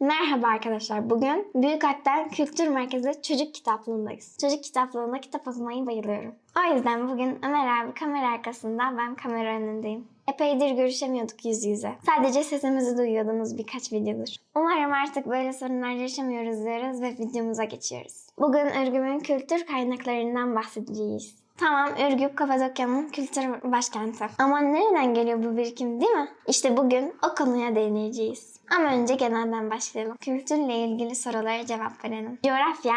Merhaba arkadaşlar. Bugün Büyük Akden Kültür Merkezi Çocuk Kitaplığındayız. Çocuk kitaplığında kitap okumayı bayılıyorum. O yüzden bugün Ömer abi kamera arkasında, ben kamera önündeyim. Epeydir görüşemiyorduk yüz yüze. Sadece sesimizi duyuyordunuz birkaç videodur. Umarım artık böyle sorunlar yaşamıyoruz diyoruz ve videomuza geçiyoruz. Bugün Ürgüp'ün kültür kaynaklarından bahsedeceğiz. Tamam Ürgüp Kapadokya'nın kültür başkenti. Ama nereden geliyor bu birikim değil mi? İşte bugün o konuya değineceğiz. Ama önce genelden başlayalım. Kültürle ilgili sorulara cevap verelim. Coğrafya,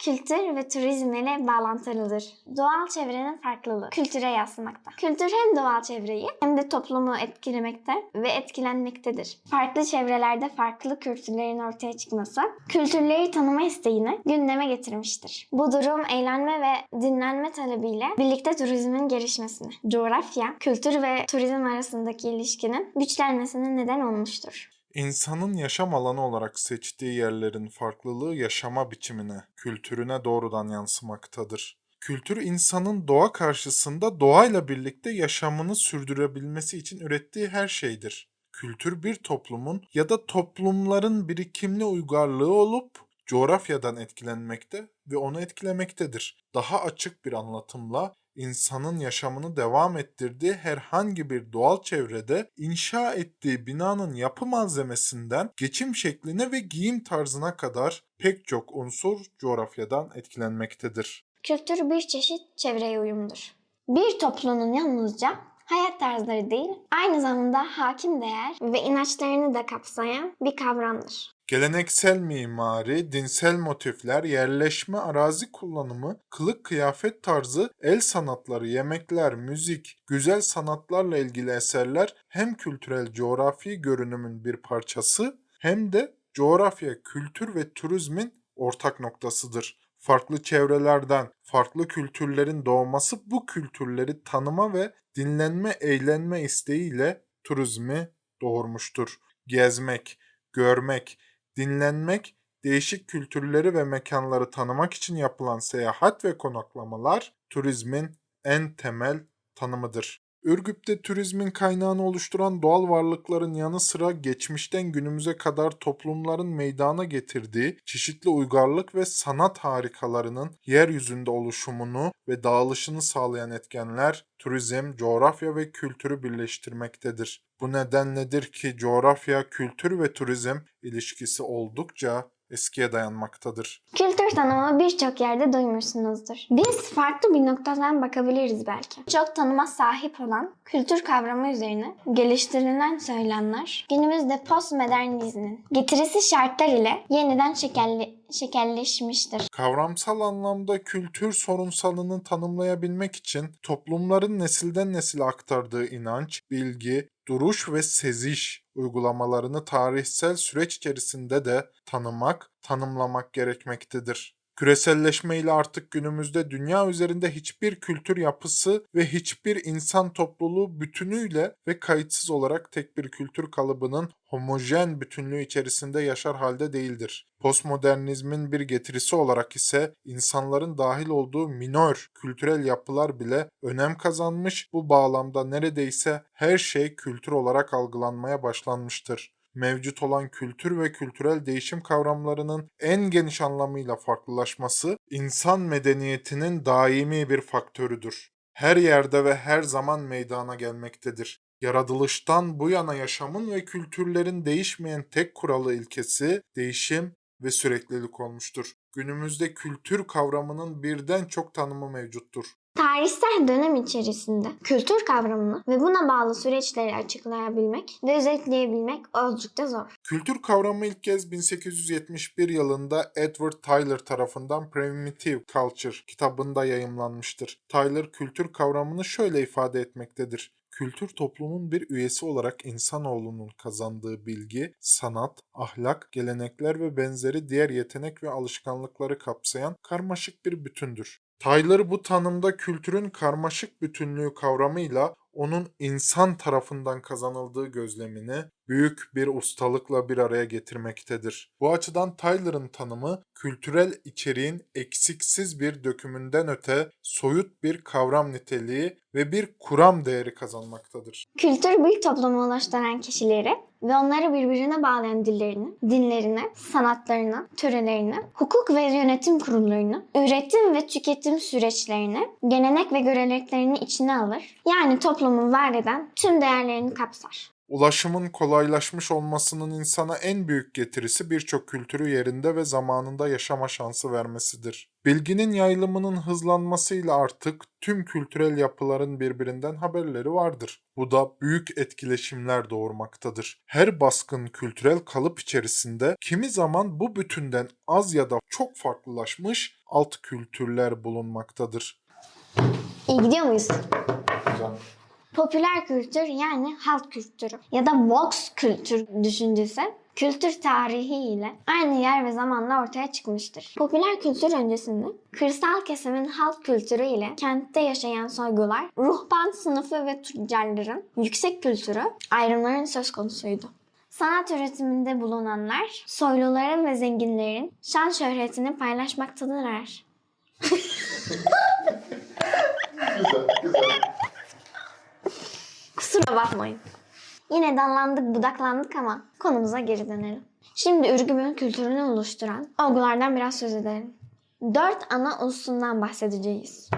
kültür ve turizm ile bağlantılıdır. Doğal çevrenin farklılığı kültüre yansımakta. Kültür hem doğal çevreyi hem de toplumu etkilemekte ve etkilenmektedir. Farklı çevrelerde farklı kültürlerin ortaya çıkması kültürleri tanıma isteğini gündeme getirmiştir. Bu durum eğlenme ve dinlenme talebiyle birlikte turizmin gelişmesine, coğrafya, kültür ve turizm arasındaki ilişkinin güçlenmesine neden olmuştur. İnsanın yaşam alanı olarak seçtiği yerlerin farklılığı yaşama biçimine, kültürüne doğrudan yansımaktadır. Kültür insanın doğa karşısında doğayla birlikte yaşamını sürdürebilmesi için ürettiği her şeydir. Kültür bir toplumun ya da toplumların birikimli uygarlığı olup coğrafyadan etkilenmekte ve onu etkilemektedir. Daha açık bir anlatımla insanın yaşamını devam ettirdiği herhangi bir doğal çevrede inşa ettiği binanın yapı malzemesinden geçim şekline ve giyim tarzına kadar pek çok unsur coğrafyadan etkilenmektedir. Kültür bir çeşit çevreye uyumdur. Bir toplumun yalnızca hayat tarzları değil, aynı zamanda hakim değer ve inançlarını da kapsayan bir kavramdır. Geleneksel mimari, dinsel motifler, yerleşme, arazi kullanımı, kılık kıyafet tarzı, el sanatları, yemekler, müzik, güzel sanatlarla ilgili eserler hem kültürel coğrafi görünümün bir parçası hem de coğrafya, kültür ve turizmin ortak noktasıdır. Farklı çevrelerden farklı kültürlerin doğması bu kültürleri tanıma ve dinlenme, eğlenme isteğiyle turizmi doğurmuştur. Gezmek, görmek, dinlenmek, değişik kültürleri ve mekanları tanımak için yapılan seyahat ve konaklamalar turizmin en temel tanımıdır. Ürgüp'te turizmin kaynağını oluşturan doğal varlıkların yanı sıra geçmişten günümüze kadar toplumların meydana getirdiği çeşitli uygarlık ve sanat harikalarının yeryüzünde oluşumunu ve dağılışını sağlayan etkenler turizm, coğrafya ve kültürü birleştirmektedir. Bu nedenledir ki coğrafya, kültür ve turizm ilişkisi oldukça eskiye dayanmaktadır. Kültür tanımı birçok yerde duymuşsunuzdur. Biz farklı bir noktadan bakabiliriz belki. Çok tanıma sahip olan kültür kavramı üzerine geliştirilen söylemler günümüzde postmodernizmin getirisi şartlar ile yeniden şekerli, şekerleşmiştir. Kavramsal anlamda kültür sorunsalını tanımlayabilmek için toplumların nesilden nesile aktardığı inanç, bilgi, duruş ve seziş uygulamalarını tarihsel süreç içerisinde de tanımak, tanımlamak gerekmektedir. Küreselleşme ile artık günümüzde dünya üzerinde hiçbir kültür yapısı ve hiçbir insan topluluğu bütünüyle ve kayıtsız olarak tek bir kültür kalıbının homojen bütünlüğü içerisinde yaşar halde değildir. Postmodernizmin bir getirisi olarak ise insanların dahil olduğu minör kültürel yapılar bile önem kazanmış, bu bağlamda neredeyse her şey kültür olarak algılanmaya başlanmıştır mevcut olan kültür ve kültürel değişim kavramlarının en geniş anlamıyla farklılaşması insan medeniyetinin daimi bir faktörüdür. Her yerde ve her zaman meydana gelmektedir. Yaratılıştan bu yana yaşamın ve kültürlerin değişmeyen tek kuralı ilkesi değişim ve süreklilik olmuştur. Günümüzde kültür kavramının birden çok tanımı mevcuttur. Tarihsel dönem içerisinde kültür kavramını ve buna bağlı süreçleri açıklayabilmek ve özetleyebilmek oldukça zor. Kültür kavramı ilk kez 1871 yılında Edward Tyler tarafından Primitive Culture kitabında yayımlanmıştır. Tyler kültür kavramını şöyle ifade etmektedir. Kültür toplumun bir üyesi olarak insanoğlunun kazandığı bilgi, sanat, ahlak, gelenekler ve benzeri diğer yetenek ve alışkanlıkları kapsayan karmaşık bir bütündür. Tyler bu tanımda kültürün karmaşık bütünlüğü kavramıyla onun insan tarafından kazanıldığı gözlemini büyük bir ustalıkla bir araya getirmektedir. Bu açıdan Tyler'ın tanımı kültürel içeriğin eksiksiz bir dökümünden öte soyut bir kavram niteliği ve bir kuram değeri kazanmaktadır. Kültür bir toplumu oluşturan kişileri ve onları birbirine bağlayan dillerini, dinlerini, sanatlarını, törelerini, hukuk ve yönetim kurullarını, üretim ve tüketim süreçlerini, gelenek ve göreneklerini içine alır. Yani toplumun var eden tüm değerlerini kapsar. Ulaşımın kolaylaşmış olmasının insana en büyük getirisi birçok kültürü yerinde ve zamanında yaşama şansı vermesidir. Bilginin yayılımının hızlanmasıyla artık tüm kültürel yapıların birbirinden haberleri vardır. Bu da büyük etkileşimler doğurmaktadır. Her baskın kültürel kalıp içerisinde kimi zaman bu bütünden az ya da çok farklılaşmış alt kültürler bulunmaktadır. İyi gidiyor muyuz? Güzel. Popüler kültür yani halk kültürü ya da Vox kültür düşüncesi kültür tarihi ile aynı yer ve zamanla ortaya çıkmıştır. Popüler kültür öncesinde kırsal kesimin halk kültürü ile kentte yaşayan soygular, ruhban sınıfı ve tüccarların yüksek kültürü ayrımların söz konusuydu. Sanat üretiminde bulunanlar soyluların ve zenginlerin şan şöhretini paylaşmaktadırlar. Kusura bakmayın. Yine dallandık budaklandık ama konumuza geri dönelim. Şimdi Ürgüp'ün kültürünü oluşturan olgulardan biraz söz edelim. Dört ana unsurundan bahsedeceğiz.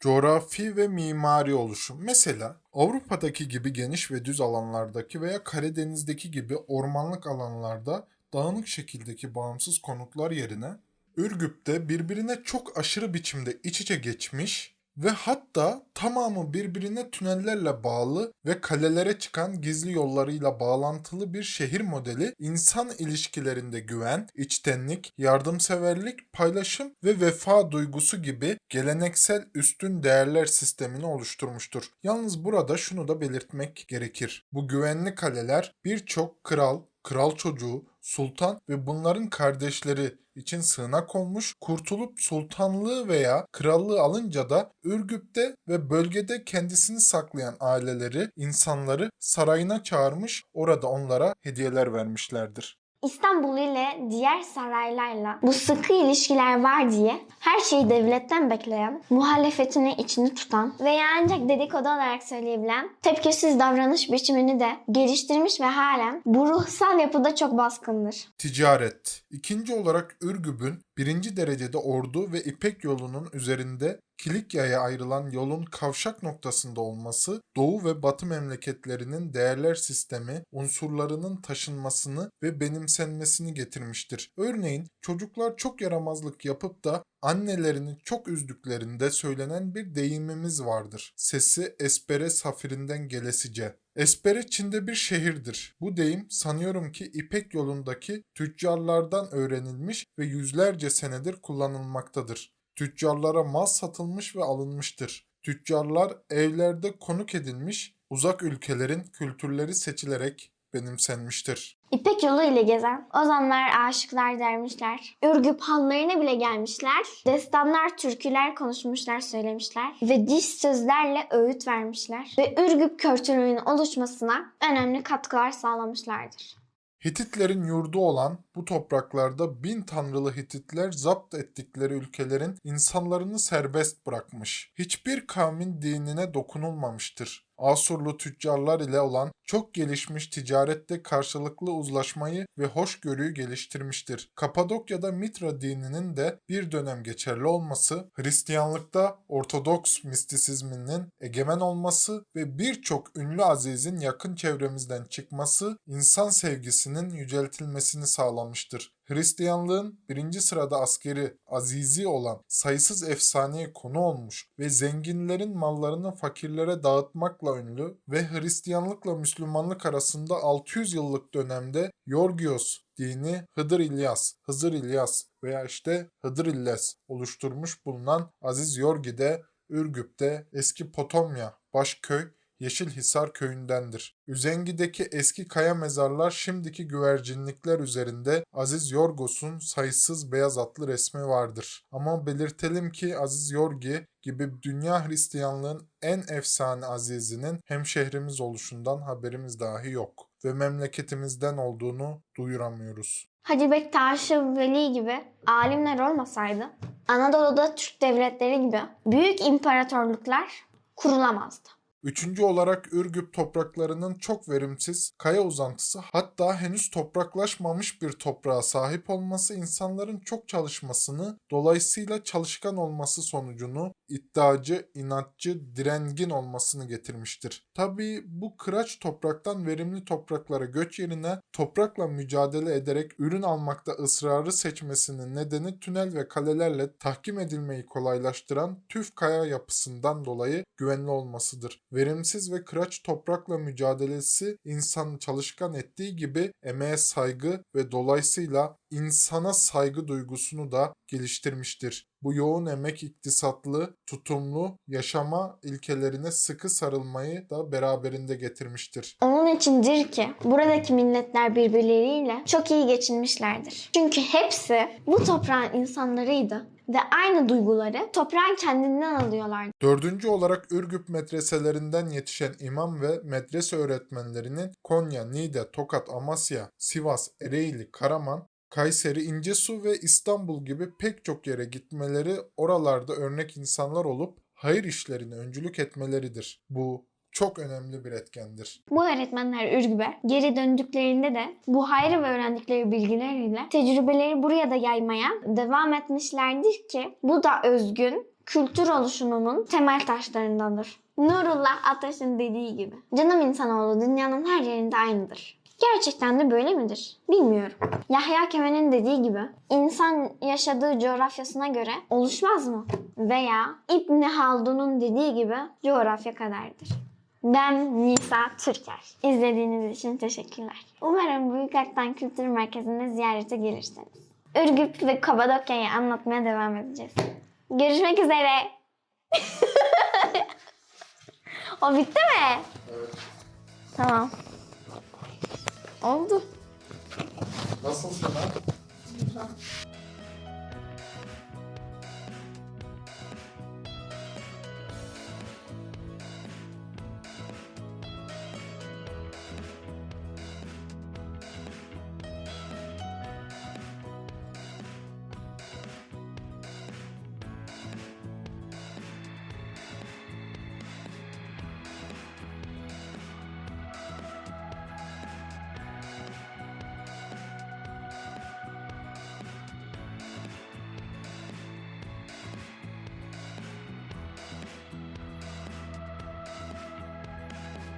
Coğrafi ve mimari oluşum. Mesela Avrupa'daki gibi geniş ve düz alanlardaki veya Karadeniz'deki gibi ormanlık alanlarda dağınık şekildeki bağımsız konutlar yerine Ürgüp'te birbirine çok aşırı biçimde iç içe geçmiş ve hatta tamamı birbirine tünellerle bağlı ve kalelere çıkan gizli yollarıyla bağlantılı bir şehir modeli insan ilişkilerinde güven, içtenlik, yardımseverlik, paylaşım ve vefa duygusu gibi geleneksel üstün değerler sistemini oluşturmuştur. Yalnız burada şunu da belirtmek gerekir. Bu güvenli kaleler birçok kral, kral çocuğu, sultan ve bunların kardeşleri için sığınak olmuş, kurtulup sultanlığı veya krallığı alınca da Ürgüp'te ve bölgede kendisini saklayan aileleri, insanları sarayına çağırmış, orada onlara hediyeler vermişlerdir. İstanbul ile diğer saraylarla bu sıkı ilişkiler var diye her şeyi devletten bekleyen, muhalefetini içini tutan veya ancak dedikodu olarak söyleyebilen tepkisiz davranış biçimini de geliştirmiş ve halen bu ruhsal yapıda çok baskındır. Ticaret. İkinci olarak Ürgüp'ün birinci derecede ordu ve İpek yolunun üzerinde Kilikya'ya ayrılan yolun kavşak noktasında olması, Doğu ve Batı memleketlerinin değerler sistemi unsurlarının taşınmasını ve benimsenmesini getirmiştir. Örneğin çocuklar çok yaramazlık yapıp da annelerini çok üzdüklerinde söylenen bir deyimimiz vardır. Sesi espere safirinden gelesice. Espere Çin'de bir şehirdir. Bu deyim sanıyorum ki İpek yolundaki tüccarlardan öğrenilmiş ve yüzlerce senedir kullanılmaktadır. Tüccarlara mal satılmış ve alınmıştır. Tüccarlar evlerde konuk edilmiş, uzak ülkelerin kültürleri seçilerek benimsenmiştir. İpek yolu ile gezen ozanlar, aşıklar, dermişler, Ürgüp hanlarına bile gelmişler, destanlar, türküler konuşmuşlar, söylemişler ve diş sözlerle öğüt vermişler ve Ürgüp kültürünün oluşmasına önemli katkılar sağlamışlardır. Hititlerin yurdu olan bu topraklarda bin tanrılı Hititler zapt ettikleri ülkelerin insanlarını serbest bırakmış. Hiçbir kavmin dinine dokunulmamıştır. Asurlu tüccarlar ile olan çok gelişmiş ticarette karşılıklı uzlaşmayı ve hoşgörüyü geliştirmiştir. Kapadokya'da Mitra dininin de bir dönem geçerli olması, Hristiyanlıkta Ortodoks mistisizminin egemen olması ve birçok ünlü azizin yakın çevremizden çıkması insan sevgisinin yüceltilmesini sağlamıştır. Hristiyanlığın birinci sırada askeri, azizi olan sayısız efsaneye konu olmuş ve zenginlerin mallarını fakirlere dağıtmakla ünlü ve Hristiyanlıkla Müslümanlık arasında 600 yıllık dönemde Yorgios dini Hıdır İlyas, Hızır İlyas veya işte Hıdır İlyas oluşturmuş bulunan Aziz Yorgi de Ürgüp'te eski Potomya, Başköy Yeşilhisar köyündendir. Üzengi'deki eski kaya mezarlar şimdiki güvercinlikler üzerinde Aziz Yorgos'un sayısız beyaz atlı resmi vardır. Ama belirtelim ki Aziz Yorgi gibi dünya Hristiyanlığın en efsane azizinin hemşehrimiz oluşundan haberimiz dahi yok ve memleketimizden olduğunu duyuramıyoruz. Hacı Bektaş-ı Veli gibi alimler olmasaydı Anadolu'da Türk devletleri gibi büyük imparatorluklar kurulamazdı. Üçüncü olarak Ürgüp topraklarının çok verimsiz, kaya uzantısı hatta henüz topraklaşmamış bir toprağa sahip olması insanların çok çalışmasını, dolayısıyla çalışkan olması sonucunu iddiacı, inatçı, direngin olmasını getirmiştir. Tabii bu kıraç topraktan verimli topraklara göç yerine toprakla mücadele ederek ürün almakta ısrarı seçmesinin nedeni tünel ve kalelerle tahkim edilmeyi kolaylaştıran tüf kaya yapısından dolayı güvenli olmasıdır. Verimsiz ve kıraç toprakla mücadelesi insanı çalışkan ettiği gibi emeğe saygı ve dolayısıyla insana saygı duygusunu da geliştirmiştir. Bu yoğun emek iktisatlı, tutumlu yaşama ilkelerine sıkı sarılmayı da beraberinde getirmiştir. Onun içindir ki buradaki milletler birbirleriyle çok iyi geçinmişlerdir. Çünkü hepsi bu toprağın insanlarıydı ve aynı duyguları toprağın kendinden alıyorlardı. Dördüncü olarak Ürgüp medreselerinden yetişen imam ve medrese öğretmenlerinin Konya, Niğde, Tokat, Amasya, Sivas, Ereğli, Karaman, Kayseri, İncesu ve İstanbul gibi pek çok yere gitmeleri oralarda örnek insanlar olup hayır işlerine öncülük etmeleridir. Bu çok önemli bir etkendir. Bu öğretmenler Ürgüp'e geri döndüklerinde de bu hayrı ve öğrendikleri bilgileriyle tecrübeleri buraya da yaymaya devam etmişlerdir ki bu da özgün kültür oluşumunun temel taşlarındandır. Nurullah Ataş'ın dediği gibi canım insanoğlu dünyanın her yerinde aynıdır. Gerçekten de böyle midir? Bilmiyorum. Yahya Kemal'in dediği gibi insan yaşadığı coğrafyasına göre oluşmaz mı? Veya İbni Haldun'un dediği gibi coğrafya kaderdir. Ben Nisa Türker. İzlediğiniz için teşekkürler. Umarım Büyük Aktan Kültür Merkezi'ne ziyarete gelirsiniz. Ürgüp ve Kapadokya'yı anlatmaya devam edeceğiz. Görüşmek üzere. o bitti mi? Evet. Tamam. Oldu. Nasıl Şener?